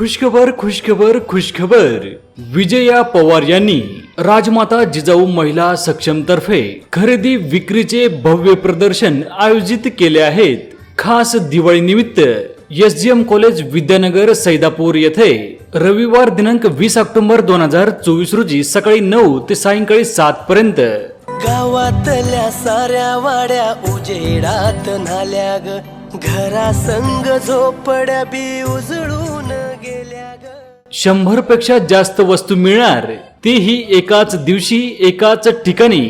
खुशखबर खुशखबर खुशखबर. विजया पवार यांनी राजमाता जिजाऊ महिला सक्षम तर्फे खरेदी विक्रीचे भव्य प्रदर्शन आयोजित केले आहेत. खास दिवाळी निमित्त S G M college Vidyanagar Saidapur येथे रविवार दिनांक वीस ऑक्टोबर दोन हजार चोवीस रोजी सकाळी नऊ ते सायंकाळी सात पर्यंत गावातल्या साऱ्या वाड्या उजेडात नाल्या ग घरा संग झोपड्या बी उजळून गेल्या ग शंभरपेक्षा जास्त वस्तू मिळणार तेही एकाच दिवशी एकाच ठिकाणी.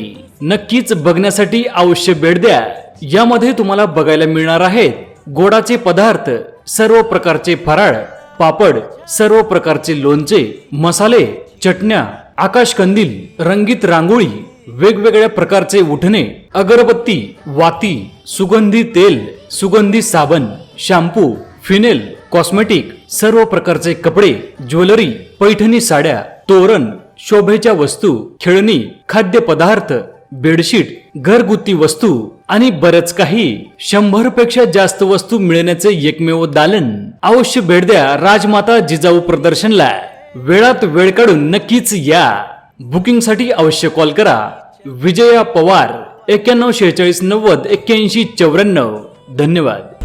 नक्कीच बघण्यासाठी अवश्य भेट द्या. यामध्ये तुम्हाला बघायला मिळणार आहेत गोडाचे पदार्थ सर्व प्रकारचे फराळ पापड सर्व प्रकारचे लोणचे मसाले चटण्या आकाश कंदील रंगीत रांगोळी वेगवेगळ्या प्रकारचे उठणे अगरबत्ती वाती सुगंधी तेल सुगंधी साबण शॅम्पू फिनेल कॉस्मेटिक सर्व प्रकारचे कपडे ज्वेलरी पैठणी साड्या तोरण शोभेच्या वस्तू खेळणी खाद्यपदार्थ बेडशीट घरगुती वस्तू आणि बरंच काही. शंभरपेक्षा जास्त वस्तू मिळण्याचे एकमेव दालन. अवश्य भेट द्या राजमाता जिजाऊ प्रदर्शनला. वेळात वेळ काढून नक्कीच या. बुकिंगसाठी अवश्य कॉल करा. विजया पवार एक्क्याण्णव शेहेचाळीस नव्वद एक्क्याऐंशी चौऱ्याण्णव. धन्यवाद.